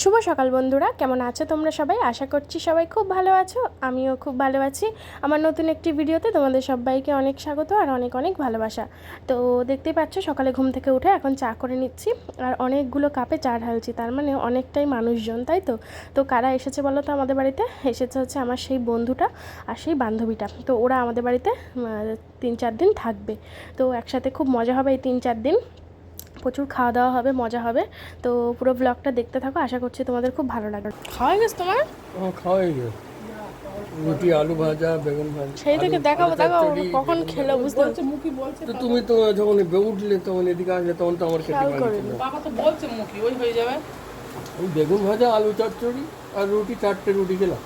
শুভ সকাল বন্ধুরা, কেমন আছো তোমরা সবাই? আশা করছি সবাই খুব ভালো আছো, আমিও খুব ভালো আছি। আমার নতুন একটি ভিডিওতে তোমাদের সবাইকে অনেক স্বাগত আর অনেক অনেক ভালোবাসা। তো দেখতেই পাচ্ছ, সকালে ঘুম থেকে উঠে এখন চা করে নিচ্ছি আর অনেকগুলো কাপে চা ঢালছি, তার মানে অনেকটাই মানুষজন, তাই তো? তো কারা এসেছে বলো তো আমাদের বাড়িতে? এসেছে হচ্ছে আমার সেই বন্ধুটা আর সেই বান্ধবীটা। তো ওরা আমাদের বাড়িতে তিন চার দিন থাকবে। তো একসাথে খুব মজা হবে এই তিন চার দিন। প্রচুর খাওয়া দাওয়া হবে মজা হবে। তো পুরো ব্লগটা দেখতে থাকো আশা করছি তোমাদের খুব ভালো লাগবে। খাওয়া গেছে তোমার? ও খাওয়াই গে রুটি আলু ভাজা বেগুন ভাজা। সেই থেকে দেখাবো দেখাবো কখন খেলো বুঝতে পারছ ভাজা। তো তুমি তো যখন উঠলে তখন এদিকে আসলে তখন তো আমার খেতে বাবা তো বলছে মুখি ওই হয়ে যাবে। ওই বেগুন ভাজা আলু চচ্চড়ি আর রুটি চারটে রুটি খেলাম।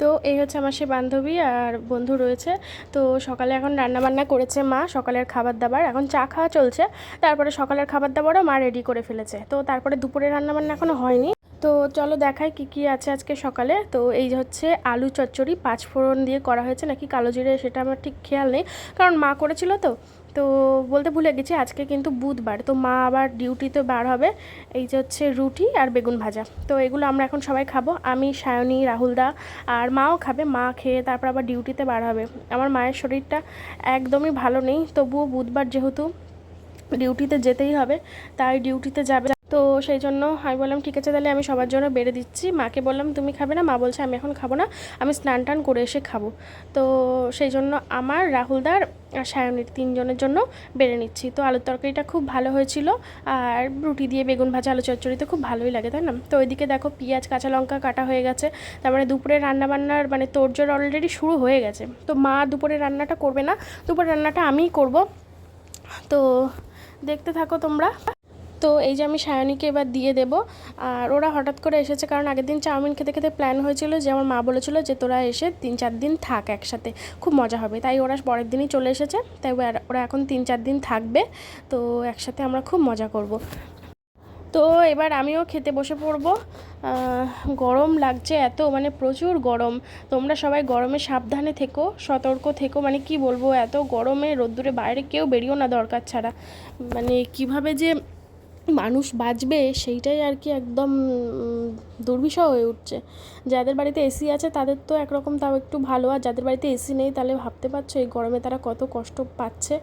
তো এই হচ্ছে আমার সে বান্ধবী আর বন্ধু রয়েছে। তো সকালে এখন রান্নাবান্না করেছে মা, সকালের খাবার দাবার এখন চা খাওয়া চলছে। তারপরে সকালের খাবার দাবারও মা রেডি করে ফেলেছে। তো তারপরে দুপুরে রান্নাবান্না এখনও হয়নি। তো চলো দেখাই কি কি আছে আজকে সকালে। তো এই হচ্ছে আলু চচ্চড়ি, পাঁচ ফোড়ন দিয়ে করা হয়েছে, নাকি কালো জিরে সেটা আমার ঠিক খেয়াল নেই, কারণ মা করেছিল তো। তো বলতে ভুলে গেছি, আজকে কিন্তু বুধবার, তো মা আবার ডিউটিতে বার হবে, এই যে হচ্ছে রুটি আর বেগুন ভাজা। তো এগুলো আমরা এখন সবাই খাব, আমি, সায়নী রাহুলদা আর মাও খাবে, মা খেয়ে তারপর আবার ডিউটিতে বার হবে। আমার মায়ের শরীরটা একদমই ভালো নেই, তবুও বুধবার যেহেতু ডিউটিতে যেতেই হবে, তাই ডিউটিতে যাবে তো সেই জন্য আমি বললাম, ঠিক আছে, তাহলে আমি সবার জন্য বেড়ে দিচ্ছি। মাকে বললাম, তুমি খাবে না? মা বলছে, আমি এখন খাব না, আমি স্নান টান করে এসে খাব। তো সেই জন্য আমার, রাহুলদার আর সায়নীর তিনজনের জন্য বেড়ে নিচ্ছি। তো আলুর তরকারিটা খুব ভালো হয়েছিল আর রুটি দিয়ে বেগুন ভাজা, আলু চচ্চড়ি তো খুব ভালোই লাগে, তাই না? তো ওইদিকে দেখো পেঁয়াজ, কাঁচা লঙ্কা কাটা হয়ে গেছে, তারপরে দুপুরে রান্নাবান্নার মানে তোড়জোড় অলরেডি শুরু হয়ে গেছে। তো মা দুপুরে রান্নাটা করবে না, দুপুরে রান্নাটা আমিই করব। তো দেখতে থাকো তোমরা। তো এই যে আমি সায়নীকে এবার দিয়ে দেব। আর ওরা হঠাৎ করে এসেছে কারণ আগের দিন চাউমিন খেতে খেতে প্ল্যান হয়েছিল যে আমার মা বলেছিল যে তোরা এসে তিন চার দিন থাক একসাথে। খুব মজা হবে। তাই ওরা পরের দিনই চলে এসেছে। তাই ওরা- এখন তিন চার দিন থাকবে। তো একসাথে আমরা খুব মজা করব। তো এবার আমিও খেতে বসে পড়ব। গরম লাগছে এত মানে প্রচুর গরম। তোমরা সবাই গরমে সাবধানে থেকো, সতর্ক থেকো। মানে কি বলব, এত গরমে রোদ্দুরে বাইরে কেউ বেরিয়েও না দরকার ছাড়া। মানে কীভাবে যে মানুষ বাঁচবে সেইটাই আর কি একদম দুর্বিষহ হয়ে উঠছে। যাদের বাড়িতে এসি আছে তাদের তো একরকম তাও একটু ভালো, আর যাদের বাড়িতে এসি নেই তাহলে ভাবতে পারছ এই গরমে তারা কত কষ্ট পাচ্ছে।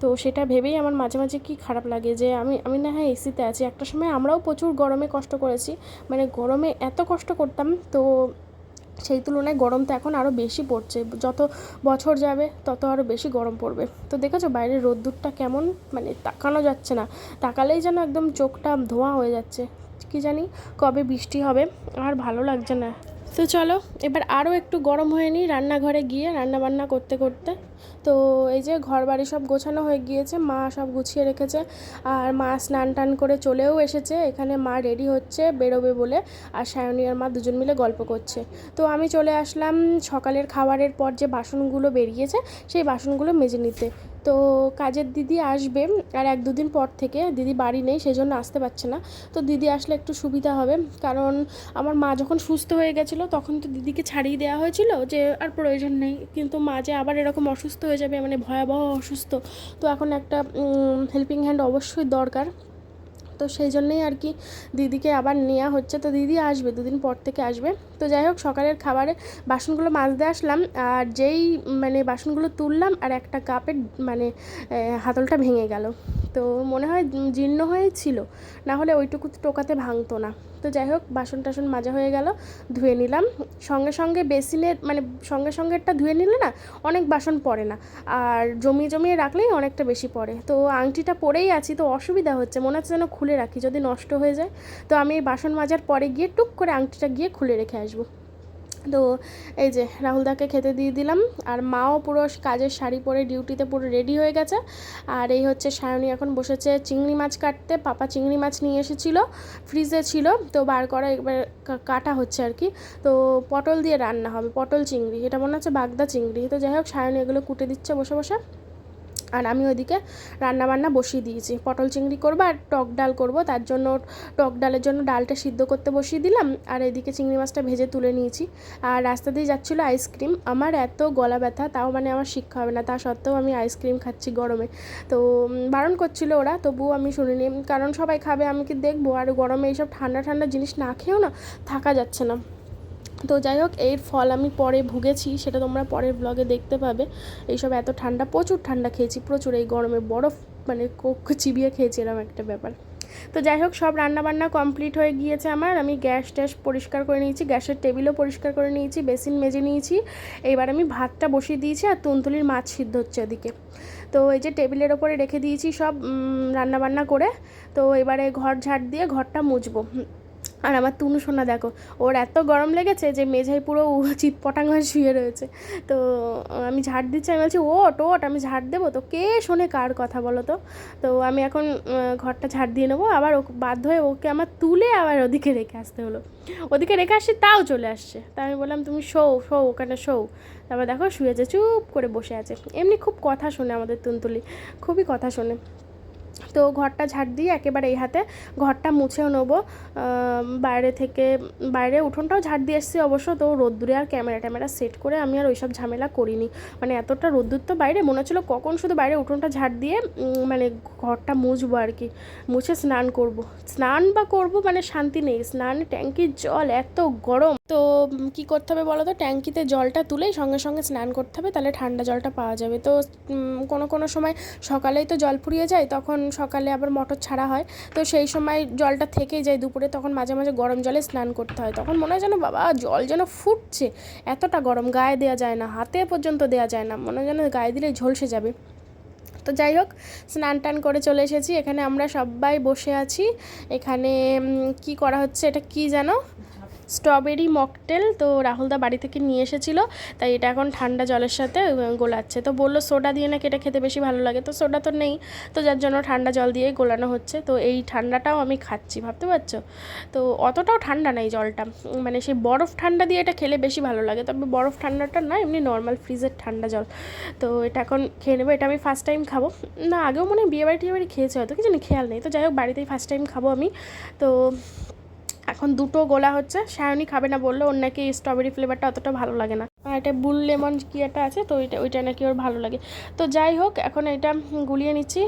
তো সেটা ভেবেই আমার মাঝে মাঝে কি খারাপ লাগে যে আমি আমি না হয় এসিতে আছি। একটা সময় আমরাও প্রচুর গরমে কষ্ট করেছি। মানে গরমে এত কষ্ট করতাম তো সেই তুলনায় গরম তো এখন আরও বেশি পড়ছে। যত বছর যাবে, তত আরও বেশি গরম পড়বে। তো দেখেছ বাইরের রোদ্দুরটা কেমন? মানে তাকানো যাচ্ছে না। তাকালেই যেন একদম চোখটা ধোঁয়া হয়ে যাচ্ছে। কি জানি কবে বৃষ্টি হবে, আর ভালো লাগছে না। তো চলো, এবার আরও একটু গরম হয়ে নিই রান্নাঘরে গিয়ে রান্না বান্না করতে করতে। তো এই যে ঘর বাড়ি সব গোছানো হয়ে গিয়েছে, মা সব গুছিয়ে রেখেছে, আর মা স্নান টান করে চলেও এসেছে। এখানে মা রেডি হচ্ছে, বেরোবে বলে, আর সায়নী আর মা দুজন মিলে গল্প করছে। তো আমি চলে আসলাম সকালের খাবারের পর যে বাসনগুলো বেরিয়েছে, সেই বাসনগুলো মেজে নিতে। তো কাজের দিদি আসবে আর এক দুদিন পর থেকে দিদি বাড়ি নেই সেই জন্য আসতে পারছে না। তো দিদি আসলে একটু সুবিধা হবে, কারণ আমার মা যখন সুস্থ হয়ে গেছিল তখন তো দিদিকে ছাড়িয়ে দেওয়া হয়েছিল যে আর প্রয়োজন নেই। কিন্তু মা যে আবার এরকম অসুস্থ হয়ে যাবে মানে ভয়াবহ অসুস্থ, তো এখন একটা হেল্পিং হ্যান্ড অবশ্যই দরকার। তো সেই জন্যই আর কি দিদিকে আবার নেওয়া হচ্ছে। তো দিদি আসবে, দুদিন পর থেকে আসবে। তো যাই হোক, সকালের খাবারে বাসনগুলো মাজতে আসলাম আর যেই মানে বাসনগুলো তুললাম আর একটা কাপের মানে হাতলটা ভেঙে গেল। তো মনে হয় জীর্ণ হয়েই ছিল না হলে ওইটুকু টোকাতে ভাঙতো না। তো যাই হোক বাসন টাসন মাজা হয়ে গেল, ধুয়ে নিলাম। সঙ্গে সঙ্গে বেসিনের মানে সঙ্গে সঙ্গেটা ধুয়ে নিলে না, অনেক বাসন পড়ে না। আর জমিয়ে জমিয়ে রাখলেই অনেকটা বেশি পড়ে। তো আংটিটা পরেই আছি, তো অসুবিধা হচ্ছে, মনে হচ্ছে যেন খুলে রাখি, যদি নষ্ট হয়ে যায়। তো আমি বাসন মাজার পরে গিয়ে টুক করে আংটিটা গিয়ে খুলে রেখে আসব। তো এই যে রাহুলদাকে খেতে দিয়ে দিলাম। আর মাও পুরো কাজের শাড়ি পরে ডিউটিতে পুরো রেডি হয়ে গেছে। আর এই হচ্ছে সায়নী এখন বসেছে চিংড়ি মাছ কাটতে। পাপা চিংড়ি মাছ নিয়ে এসেছিল, ফ্রিজে ছিল। তো বার করা একবার কাটা হচ্ছে আর কি। তো পটল দিয়ে রান্না হবে, পটল চিংড়ি। এটা মনে হচ্ছে বাগদা চিংড়ি। তো যাই হোক, সায়নী এগুলো কুটে দিচ্ছে বসে বসে। আর আমি ওইদিকে রান্না বান্না বসিয়ে দিয়েছি। পটল চিংড়ি করব আর টক ডাল করব। তার জন্য টক ডালের জন্য ডালটা সিদ্ধ করতে বসিয়ে দিলাম। আর এদিকে চিংড়ি মাছটা ভেজে তুলে নিয়েছি। আর রাস্তা দিয়ে যাচ্ছিল আইসক্রিম। আমার এত গলা ব্যথা, তাও মানে আমার শিক্ষা হবে না। তা সত্ত্বেও আমি আইসক্রিম খাচ্ছি গরমে। তো বারণ করছিল ওরা, তবুও আমি শুনিনি। কারণ সবাই খাবে, আমি কি দেখব? আর গরমে এইসব ঠান্ডা ঠান্ডা জিনিস না খেয়েও না, থাকা যাচ্ছে না। তো যাই হোক, এর ফল আমি পরে ভুগেছি, সেটা তোমরা পরের ব্লগে দেখতে পাবে। এইসব এত ঠান্ডা, প্রচুর ঠান্ডা খেয়েছি, প্রচুর এই গরমে বরফ মানে চিবিয়ে খেয়েছি এরকম একটা ব্যাপার। তো যাই হোক, সব রান্নাবান্না কমপ্লিট হয়ে গিয়েছে আমার। আমি গ্যাস ট্যাস পরিষ্কার করে নিয়েছি, গ্যাসের টেবিলও পরিষ্কার করে নিয়েছি, বেসিন মেজে নিয়েছি। এবার আমি ভাতটা বসিয়ে দিয়েছি আর তুনতুলির মাছ সিদ্ধ হচ্ছে ওদিকে তো এই যে টেবিলের ওপরে রেখে দিয়েছি সব রান্নাবান্না করে। তো এবারে ঘর ঝাড় দিয়ে ঘরটা মুছবো। আর আমার তুনু সোনা, দেখো, ওর এত গরম লেগেছে যে মেঝায় পুরো চিৎপটাং হয়ে শুয়ে রয়েছে। তো আমি ঝাড় দিচ্ছি, আমি বলছি ওট ওট আমি ঝাড় দেবো তো, কে শোনে কার কথা বলো তো? তো আমি এখন ঘরটা ঝাড় দিয়ে নেব, আবার ও বাধ্য হয়ে ওকে আমার তুলে আবার ওদিকে রেখে আসতে হলো। ওদিকে রেখে আসছি, তাও চলে আসছে। তা আমি বললাম, তুমি শো শো, ওখানে শো। তারপর দেখো শুয়েছে চুপ করে বসে আছে। এমনি খুব কথা শোনে আমাদের তুনতুলি, খুবই কথা শোনে। তো ঘরটা ঝাড় দিয়ে একেবারে এই হাতে ঘরটা মুছেও নেব। বাইরে থেকে, বাইরে উঠোনটাও ঝাড় দিয়ে এসেছি অবশ্য, তো রোদ্দুরে আর ক্যামেরা ট্যামেরা সেট করে আমি আর ওইসব ঝামেলা করিনি। মানে এতটা রোদ্দুর তো বাইরে, মনে হচ্ছিল কখন শুধু বাইরে উঠোনটা ঝাড় দিয়ে মানে ঘরটা মুছবো আর কি। মুছে স্নান করব। স্নান বা করব মানে শান্তি নেই। স্নান ট্যাঙ্কির জল এত গরম। তো কি করতে হবে বলো তো? ট্যাঙ্কিতে জলটা তুলেই সঙ্গে সঙ্গে স্নান করতে হবে, তাহলে ঠান্ডা জলটা পাওয়া যাবে। তো কোনো কোনো সময় সকালেই তো জল ফুরিয়ে যায়, তখন সকালে আবার মোটর ছাড়া হয়। তো সেই সময় জলটা থেকেই যায় দুপুরে, তখন মাঝে মাঝে গরম জলে স্নান করতে হয়। তখন মনে হয় যেন, বাবা, জল যেন ফুটছে। এতটা গরম গায়ে দেওয়া যায় না, হাতে পর্যন্ত দেওয়া যায় না। মনে হয় যেন গায়ে দিলে ঝলসে যাবে। তো যাই হোক, স্নান টান করে চলে এসেছি। এখানে আমরা সবাই বসে আছি। এখানে কি করা হচ্ছে, এটা কি জানো? স্ট্রবেরি মকটেল তো রাহুলদা বাড়ি থেকে নিয়ে এসেছিল, তাই এটা এখন ঠান্ডা জলের সাথে গোলাচ্ছে। তো বলল সোডা দিয়ে নাকি এটা খেতে বেশি ভালো লাগে, তো সোডা তো নেই, তো যার জন্য ঠান্ডা জল দিয়ে গোলানো হচ্ছে। তো এই ঠান্ডাটাও আমি খাচ্ছি, ভাবতে পারছ? তো অতটাও ঠান্ডা নাই জলটা মানে সেই বরফ ঠান্ডা দিয়ে এটা খেলে বেশি ভালো লাগে, তবে বরফ ঠান্ডাটা না, এমনি নর্মাল ফ্রিজের ঠান্ডা জল। তো এটা এখন খেয়ে নেব, এটা আমি ফার্স্ট টাইম খাব। না, আগেও মনে হয় বিয়েবাড়ি টিয়েবাড়ি খেয়েছে হয়তো, কি জানি, খেয়াল নেই। তো যাই হোক, বাড়িতেই ফার্স্ট টাইম খাব আমি। তো এখন দুটো গোলা হচ্ছে, সায়নি খাবে না বলল ওর নাকি স্ট্রবেরি ফ্লেভারটা অতটা ভালো লাগে না। আর এটা বুল লেমন কি একটা আছে, তো ওইটা ওইটা নাকি ওর ভালো লাগে। তো যাই হোক, এখন এটা গুলিয়ে নিচ্ছি।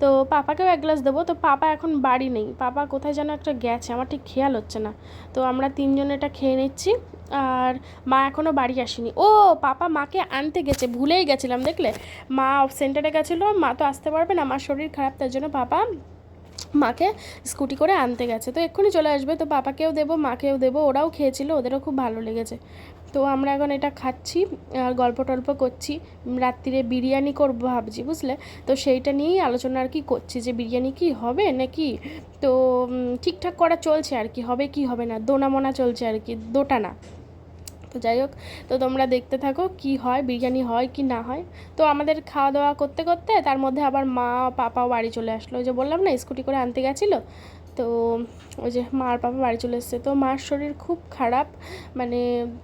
তো পাপাকেও এক গ্লাস দেবো। তো পাপা এখন বাড়ি নেই। পাপা কোথায় যেন একটা গেছে, আমার ঠিক খেয়াল হচ্ছে না। তো আমরা তিনজন এটা খেয়ে নিচ্ছি। আর মা এখনও বাড়ি আসেনি। ও, পাপা মাকে আনতে গেছে, ভুলেই গেছিলাম, দেখলে? মা সেন্টারে গেছিল, মা তো আসতে পারবে না আমার শরীর খারাপ, তার জন্য পাপা মাকে স্কুটি করে আনতে গেছে। তো এক্ষুনি চলে আসবে। তো পাপাকেও দেবো, মাকেও দেবো। ওরাও খেয়েছিল, ওদেরও খুব ভালো লেগেছে। তো আমরা এখন এটা খাচ্ছি, আর গল্প টল্প করছি। রাত্রিরে বিরিয়ানি করব ভাবছি, বুঝলে? তো সেইটা নিয়েই আলোচনা আর কি করছি, যে বিরিয়ানি কি হবে নাকি? তো ঠিকঠাক করা চলছে আর কি, হবে কি হবে না? দোনা মোনা চলছে আর কি দোটা না তো যাই হোক, তো তোমরা দেখতে থাকো কি হয়, বিরিয়ানি হয় কি না হয়। তো আমাদের খাওয়া দাওয়া করতে করতে তার মধ্যে আবার মা পাপাও বাড়ি চলে আসলো। যে বললাম না, স্কুটি করে আনতে গেছিল? তো ওই যে মার বাবা বাড়ি চলে এসছে। তো মার শরীর খুব খারাপ। মানে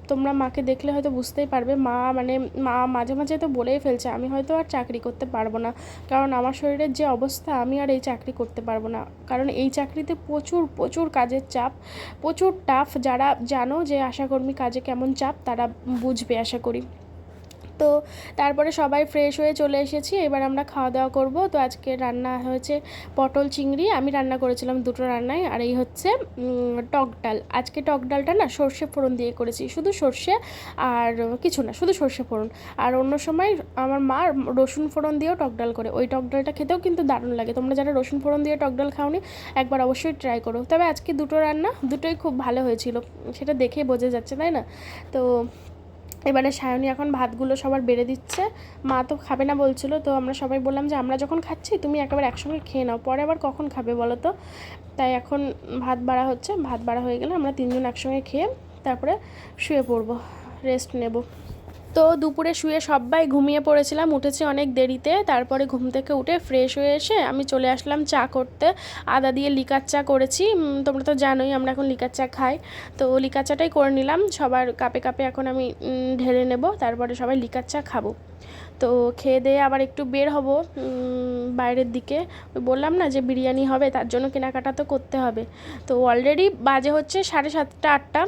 তোমরা মাকে দেখলে হয়তো বুঝতেই পারবে। মা মানে মা মাঝে মাঝে তো বলেই ফেলছে, আমি হয়তো আর চাকরি করতে পারব না। কারণ আমার শরীরের যে অবস্থা, আমি আর এই চাকরি করতে পারব না। কারণ এই চাকরিতে প্রচুর প্রচুর কাজের চাপ, প্রচুর টাফ যারা জানো যে আশাকর্মী কাজে কেমন চাপ, তারা বুঝবে আশা করি। তো তারপরে সবাই ফ্রেশ হয়ে চলে এসেছি। এবার আমরা খাওয়া দাওয়া করব। তো আজকে রান্না হয়েছে পটল চিংড়ি। আমি রান্না করেছিলাম দুটো রান্নায় আর এই হচ্ছে টক ডাল। আজকে টক ডালটা না সর্ষে ফোড়ন দিয়ে করেছি। শুধু সর্ষে আর কিছু না, শুধু সর্ষে ফোড়ন। আর অন্য সময় আমার মা রসুন ফোড়ন দিয়েও টক ডাল করে। ওই টক ডালটা খেতেও কিন্তু দারুণ লাগে। তোমরা যারা রসুন ফোড়ন দিয়ে টক ডাল খাওনি, একবার অবশ্যই ট্রাই করো। তবে আজকে দুটো রান্না, দুটোই খুব ভালো হয়েছিল। সেটা দেখেই বোঝা যাচ্ছে, তাই না? তো এবারে সায়নী এখন ভাতগুলো সবার বেড়ে দিচ্ছে। মা তো খাবে না বলছিল, তো আমরা সবাই বললাম যে, আমরা যখন খাচ্ছি, তুমি একেবারে একসঙ্গে খেয়ে নাও। পরে আবার কখন খাবে বলো তো? তাই এখন ভাত বাড়া হচ্ছে। ভাত বাড়া হয়ে গেলে আমরা তিনজন একসঙ্গে খেয়ে তারপরে শুয়ে পড়ব রেস্ট নেব। তো দুপুরে শুয়ে সবাই ঘুমিয়ে পড়েছিলাম, উঠেছি অনেক দেরিতে। তারপরে ঘুম থেকে উঠে ফ্রেশ হয়ে এসে আমি চলে আসলাম চা করতে। আদা দিয়ে লিকার চা করেছি। তোমরা তো জানোই আমরা এখন লিকার চা খাই। তো লিকার চাটাই করে নিলাম। সবার কাপে কাপে এখন আমি ঢেলে নেব। তারপরে সবাই লিকার চা খাব। তো খেয়ে দিয়ে আবার একটু বের হব বাইরের দিকে। বললাম না যে বিরিয়ানি হবে, তার জন্য কেনাকাটা তো করতে হবে। তো অলরেডি বাজে হচ্ছে সাড়ে সাতটা, আটটা।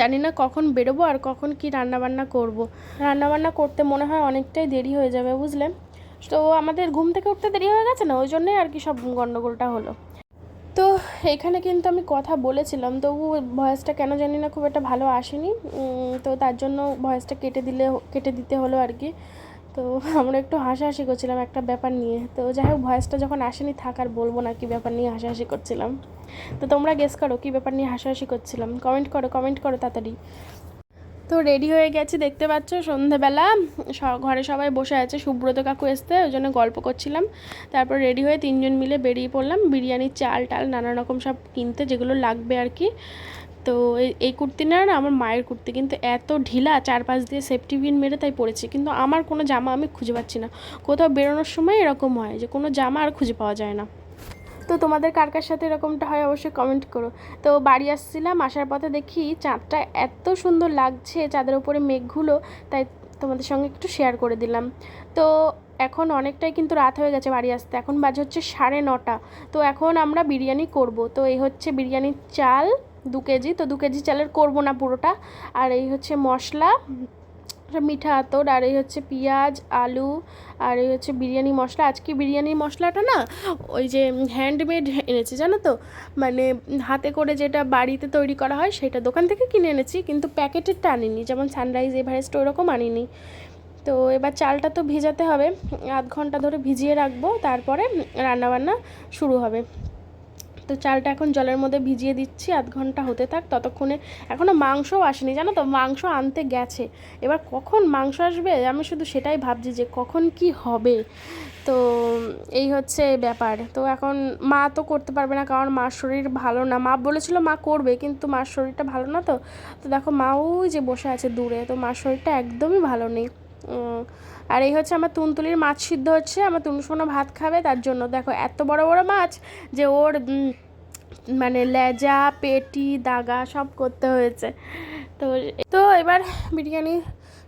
জানি না কখন বেরোবো আর কখন কি রান্নাবান্না করব। রান্নাবান্না করতে মনে হয় অনেকটাই দেরি হয়ে যাবে, বুঝলে? তো আমাদের ঘুম থেকে উঠতে দেরি হয়ে গেছে না? ওই জন্যই আর কি সব গণ্ডগোলটা হলো। তো এখানে কিন্তু আমি কথা বলেছিলাম, তবু ভয়েসটা কেন জানি না খুব একটা ভালো আসেনি। তো তার জন্য ভয়েসটা কেটে দিলে, কেটে দিতে হলো আর কি। তো আমরা একটু হাসাহাসি করছিলাম একটা ব্যাপার নিয়ে। তো যাই হোক, ভয়েসটা যখন আসেনি, থাক আর বলব না কি ব্যাপার নিয়ে হাসাহাসি করছিলাম। তো তোমরা গেস করো কি ব্যাপার নিয়ে হাসাহাসি করছিলাম। কমেন্ট করো কমেন্ট করো তাড়াতাড়ি। তো রেডি হয়ে গেছি, দেখতে পাচ্ছ সন্ধেবেলা। ঘরে সবাই বসে আছে, সুব্রত কাকু এসতে ওই জন্য গল্প করছিলাম। তারপর রেডি হয়ে তিনজন মিলে বেরিয়ে পড়লাম। বিরিয়ানির চাল টাল নানা রকম সব কিনতে, যেগুলো লাগবে আর কি। তো এই কুর্তি না না, আমার মায়ের কুর্তি। কিন্তু এত ঢিলা, চারপাশ দিয়ে সেফটি পিন মেরে তাই পড়েছি কিন্তু আমার কোনো জামা আমি খুঁজে পাচ্ছি না। কোথাও বেরোনোর সময় এরকম হয় যে, কোনো জামা আর খুঁজে পাওয়া যায় না। তো তোমাদের কার কার সাথে এরকমটা হয় অবশ্যই কমেন্ট করো। তো বাড়ি আসছিলাম, আসার পথে দেখি চাঁদটা এত সুন্দর লাগছে, চাঁদের উপরে মেঘগুলো, তাই তোমাদের সঙ্গে একটু শেয়ার করে দিলাম। তো এখন অনেকটাই কিন্তু রাত হয়ে গেছে বাড়ি আসতে। এখন বাজে হচ্ছে সাড়ে নটা। তো এখন আমরা বিরিয়ানি করব। তো এই হচ্ছে বিরিয়ানির চাল দু কেজি, তো দু কেজি চালের করব না পুরোটা। আর এই হচ্ছে মশলা মিঠা আতর, আর এই হচ্ছে পেঁয়াজ, আলু, আর এই হচ্ছে বিরিয়ানি মশলা। আজকে বিরিয়ানি মশলাটা না, ওই যে হ্যান্ডমেড এনেছি, জানো তো? মানে হাতে করে যেটা বাড়িতে তৈরি করা হয়, সেটা দোকান থেকে কিনে এনেছি, কিন্তু প্যাকেটেরটা আনিনি। যেমন সানরাইজ, এভারেস্ট ওরকম আনিনি। তো এবার চালটা তো ভিজাতে হবে, আধ ঘণ্টা ধরে ভিজিয়ে রাখব, তারপরে রান্নাবান্না শুরু হবে। তো চালটা এখন জলের মধ্যে ভিজিয়ে দিচ্ছি, আধ ঘণ্টা হতে থাক, ততক্ষণে এখনও মাংসও আসেনি। জানো তো, মাংস আনতে গেছে। এবার কখন মাংস আসবে? আমি শুধু সেটাই ভাবছি যে কখন কি হবে। তো এই হচ্ছে ব্যাপার। তো এখন মা তো করতে পারবে না, কারণ মার শরীর ভালো না। মা বলেছিল মা করবে, কিন্তু মার শরীরটা ভালো না তো। তো দেখো, মা ওই যে বসে আছে দূরে, তো মার শরীরটা একদমই ভালো নেই। আর এই হচ্ছে আমার তুনতুলির মাছ সিদ্ধ হচ্ছে, আমার তুনসোনা ভাত খাবে, তার জন্য দেখো এত বড় বড় মাছ যে ওর মানে লেজা, পেটি, দাগা সব করতে হয়েছে। তো তো এবার বিরিয়ানি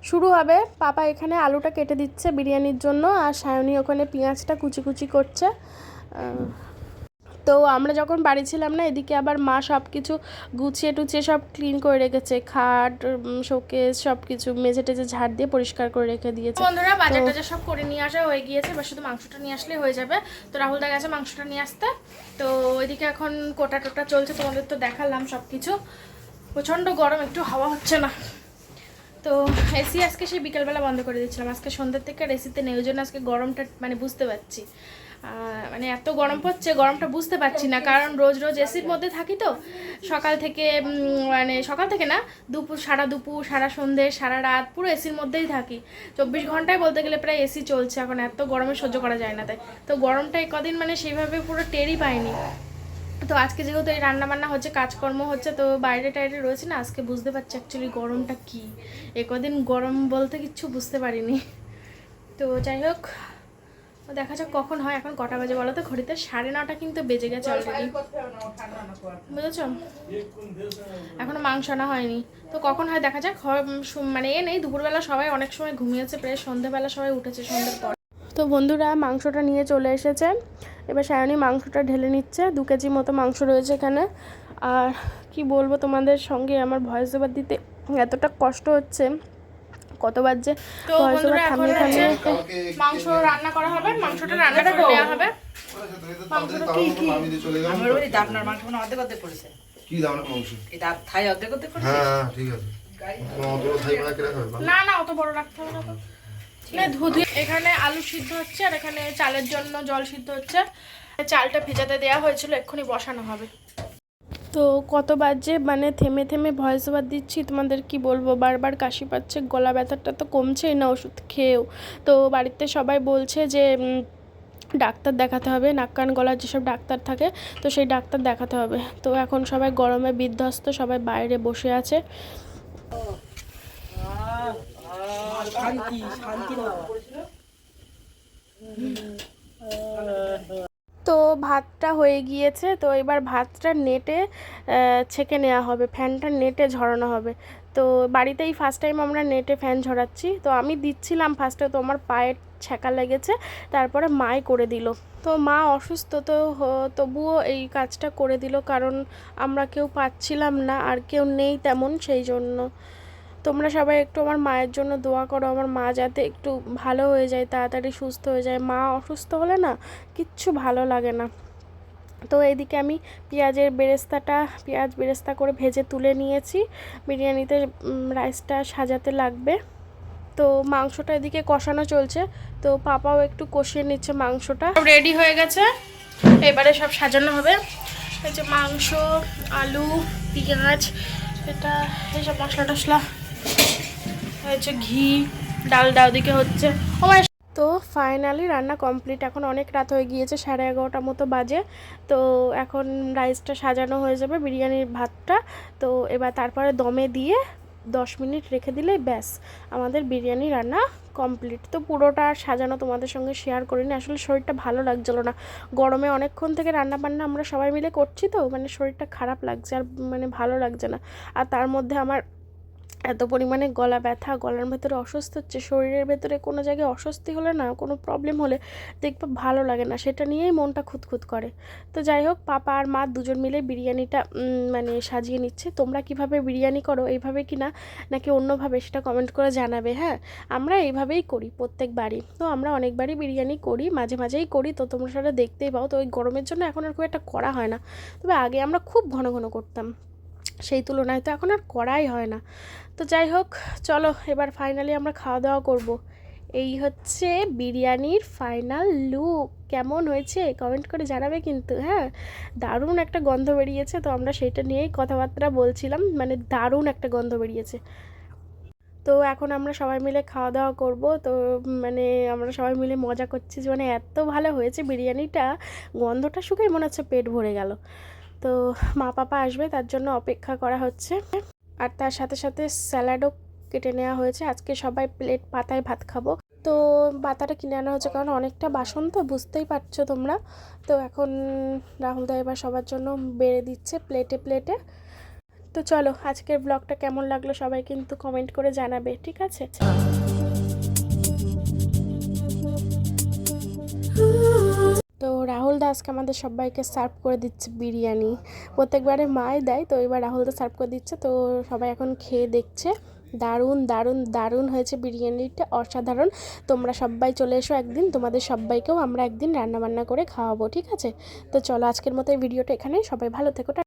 শুরু হবে। পাপা এখানে আলুটা কেটে দিচ্ছে বিরিয়ানির জন্য, আর সায়নী ওখানে পেঁয়াজটা কুচি কুচি করছে। তো আমরা যখন বাড়ি ছিলাম না এদিকে আবার মা সব কিছু গুছিয়ে টুছিয়ে সব ক্লিন করে রেখেছে। খাট শোকেস সব কিছু মেঝে টেজে ঝাড় দিয়ে পরিষ্কার করে রেখে দিয়েছে। বন্ধুরা বাজার টাজার সব করে নিয়ে আসা হয়ে গিয়েছে এবার শুধু মাংসটা নিয়ে আসলেই হয়ে যাবে। তো রাহুল দা গেছে মাংসটা নিয়ে আসতে। তো ওইদিকে এখন কোটা টোটা চলছে তোমাদের তো দেখালাম সব কিছু প্রচণ্ড গরম একটু হাওয়া হচ্ছে না। তো এসি আজকে সেই বিকেলবেলা বন্ধ করে দিচ্ছিলাম আজকে সন্ধ্যের থেকে আর এসিতে নেই ওই জন্য আজকে গরমটা মানে বুঝতে পারছি। মানে এত গরম পড়ছে, গরমটা বুঝতে পারছি না, কারণ রোজ রোজ এসির মধ্যে থাকি তো। সকাল থেকে মানে সকাল থেকে না, দুপুর, সারা দুপুর, সারা সন্ধে, সারা রাত পুরো এসির মধ্যেই থাকি। চব্বিশ ঘন্টায় বলতে গেলে প্রায় এসি চলছে, এখন এত গরমে সহ্য করা যায় না তাই। তো গরমটা কদিন মানে সেইভাবে পুরো টেরই পাইনি। তো আজকে যেহেতু এই রান্না বান্না হচ্ছে, কাজকর্ম হচ্ছে, তো বাইরে টাইরে রয়েছে না, আজকে বুঝতে পারছি অ্যাকচুয়ালি গরমটা কী। এ কদিন গরম বলতে কিচ্ছু বুঝতে পারিনি। তো যাই হোক দেখা যাক কখন হয়। এখন কটা বাজে বলো তো? ঘড়িতে সাড়ে নটা কিন্তু বেজে গেছে অলরেডি বুঝেছ? এখনও মাংস আনা হয়নি। তো কখন হয় দেখা যাক। মানে এ নেই, দুপুরবেলা সবাই অনেক সময় ঘুমিয়েছে, প্রায় সন্ধ্যেবেলা সবাই উঠেছে সন্ধ্যের পর। তো বন্ধুরা, মাংসটা নিয়ে চলে এসেছে। এবার সায়নী মাংসটা ঢেলে নিচ্ছে। দু কেজি মতো মাংস রয়েছে এখানে। আর কি বলব তোমাদের সঙ্গে? আমার ভয়েস ওভার দিতে এতটা কষ্ট হচ্ছে। কতবার যে তো বন্ধুরা এখন হচ্ছে মাংস রান্না করা হবে মাংসটা রান্না করে নেওয়া হবে। আমার বাড়িতে আপনার মাংস মনে অর্ধেক অর্ধেক করেছে কি দাম না মাংস? এই দাঁত থাই অর্ধেক অর্ধেক করেছে হ্যাঁ হ্যাঁ ঠিক আছে। খাবে? না না অত বড় রাখতে হবে না তো। এখানে আলু সিদ্ধ হচ্ছে আর এখানে চালের জন্য জল সিদ্ধ হচ্ছে। চালটা ভেজাতে দেওয়া হয়েছিল এক্ষুনি বসানো হবে। তো কতবার যে মানে থেমে থেমে ভয়েস ওভার দিচ্ছি, তোমাদের কি বলব? বারবার কাশি পাচ্ছে, গলা ব্যথাটা তো কমছেই না ওষুধ খেয়েও। তো বাড়িতে সবাই বলছে যে ডাক্তার দেখাতে হবে, নাক কান গলার যেসব ডাক্তার থাকে, তো সেই ডাক্তার দেখাতে হবে। তো এখন সবাই গরমে বিধ্বস্ত, সবাই বাইরে বসে আছে। শান্তি শান্তি তো ভাতটা হয়ে গিয়েছে, তো এবার ভাতটা নেটে ছেঁকে নেওয়া হবে, ফ্যানটা নেটে ঝরানো হবে। তো বাড়িতেই ফার্স্ট টাইম আমরা নেটে ফ্যান ঝরাচ্ছি, তো আমি দিচ্ছিলাম ফার্স্টে তো আমার পায়ের ছ্যাঁকা লেগেছে, তারপরে মাই করে দিল। তো মা অসুস্থ, তো তবুও এই কাজটা করে দিল, কারণ আমরা কেউ পাচ্ছিলাম না, আর কেউ নেই তেমন সেই জন্য। তোমরা সবাই একটু আমার মায়ের জন্য দোয়া করো, আমার মা যাতে একটু ভালো হয়ে যায়, তাড়াতাড়ি সুস্থ হয়ে যায়। মা অসুস্থ হলে না কিচ্ছু ভালো লাগে না। তো এইদিকে আমি পেঁয়াজের বেরেস্তাটা, পেঁয়াজ বেরেস্তা করে ভেজে তুলে নিয়েছি। বিরিয়ানিতে রাইসটা সাজাতে লাগবে। তো মাংসটা এদিকে কষানো চলছে। তো পাপাও একটু কষিয়ে নিচ্ছে মাংসটা। রেডি হয়ে গেছে। এবারে সব সাজানো হবে। এই যে মাংস, আলু, পেঁয়াজ, এটা এইসব মশলা টশলা হয়েছে ঘি ডালটা ওদিকে হচ্ছে। তো ফাইনালি রান্না কমপ্লিট এখন অনেক রাত হয়ে গিয়েছে, সাড়ে এগারোটার মতো বাজে। তো এখন রাইসটা সাজানো হয়ে যাবে বিরিয়ানির ভাতটা। তো এবার তারপরে দমে দিয়ে দশ মিনিট রেখে দিলেই ব্যাস, আমাদের বিরিয়ানি রান্না কমপ্লিট তো পুরোটা সাজানো তোমাদের সঙ্গে শেয়ার করিনি, আসলে শরীরটা ভালো লাগছিল না। গরমে অনেকক্ষণ থেকে রান্না বান্না আমরা সবাই মিলে করছি তো মানে শরীরটা খারাপ লাগছে আর মানে ভালো লাগছে না। আর তার মধ্যে আমার এত পরিমাণে গলা ব্যথা, গলার ভেতরে অস্বস্তি হচ্ছে, শরীরের ভেতরে কোনো জায়গায় অস্বস্তি হলে না, কোনো প্রবলেম হলে দেখবে ভালো লাগে না। সেটা নিয়েই মনটা খুঁতখুত করে। তো যাই হোক, পাপা আর মা দুজন মিলে বিরিয়ানিটা মানে সাজিয়ে নিচ্ছে। তোমরা কীভাবে বিরিয়ানি করো, এইভাবে কি না নাকি অন্যভাবে সেটা কমেন্ট করে জানাবে হ্যাঁ? আমরা এইভাবেই করি প্রত্যেকবারই তো আমরা অনেকবারই বিরিয়ানি করি, মাঝে মাঝেই করি। তো তোমরা সেটা দেখতেই পাও। তো ওই গরমের জন্য এখন আর খুব একটা করা হয় না। তবে আগে আমরা খুব ঘন ঘন করতাম। সেই তুলনায় তো এখন আর করাই হয় না। তো যাই হোক, চলো এবার ফাইনালি আমরা খাওয়া দাওয়া করব। এই হচ্ছে বিরিয়ানির ফাইনাল লুক কেমন হয়েছে? কমেন্ট করে জানাবে কিন্তু হ্যাঁ? দারুণ একটা গন্ধ বেরিয়েছে, তো আমরা সেটা নিয়েই কথাবার্তা বলছিলাম মানে দারুণ একটা গন্ধ বেরিয়েছে। তো এখন আমরা সবাই মিলে খাওয়া দাওয়া করব, তো মানে আমরা সবাই মিলে মজা করছি মানে এত ভালো হয়েছে বিরিয়ানিটা, গন্ধটা শুকাই মনে হচ্ছে পেট ভরে গেল। তো মা পাপা আসবে, তার জন্য অপেক্ষা করা হচ্ছে। আর তার সাথে সাথে স্যালাডও কেটে নেওয়া হয়েছে। আজকে সবাই প্লেট পাতায় ভাত খাব। তো পাতাটা কিনে আনা হচ্ছে কারণ অনেকটা বাসন তো, বুঝতেই পারছ তোমরা। তো এখন রাহুল দা এবার সবার জন্য বেড়ে দিচ্ছে প্লেটে প্লেটে। তো চলো আজকের ব্লগটা কেমন লাগল সবাই কিন্তু কমেন্ট করে জানাবে, ঠিক আছে? তো রাহুল দা আজকে আমাদের সবাইকে সার্ভ করে দিচ্ছে বিরিয়ানি। প্রত্যেকবারে মাই দেয়, তো এবার রাহুল দা সার্ভ করে দিচ্ছে, তো সবাই এখন খেয়ে দেখছে। দারুণ দারুণ দারুণ হয়েছে বিরিয়ানিটা, অসাধারণ। তোমরা সবাই চলে এসো একদিন, তোমাদের সবাইকেও আমরা একদিন রান্নাবান্না করে খাওয়াবো, ঠিক আছে? তো চলো আজকের মতো এই ভিডিওটা এখানে সবাই ভালো থেকো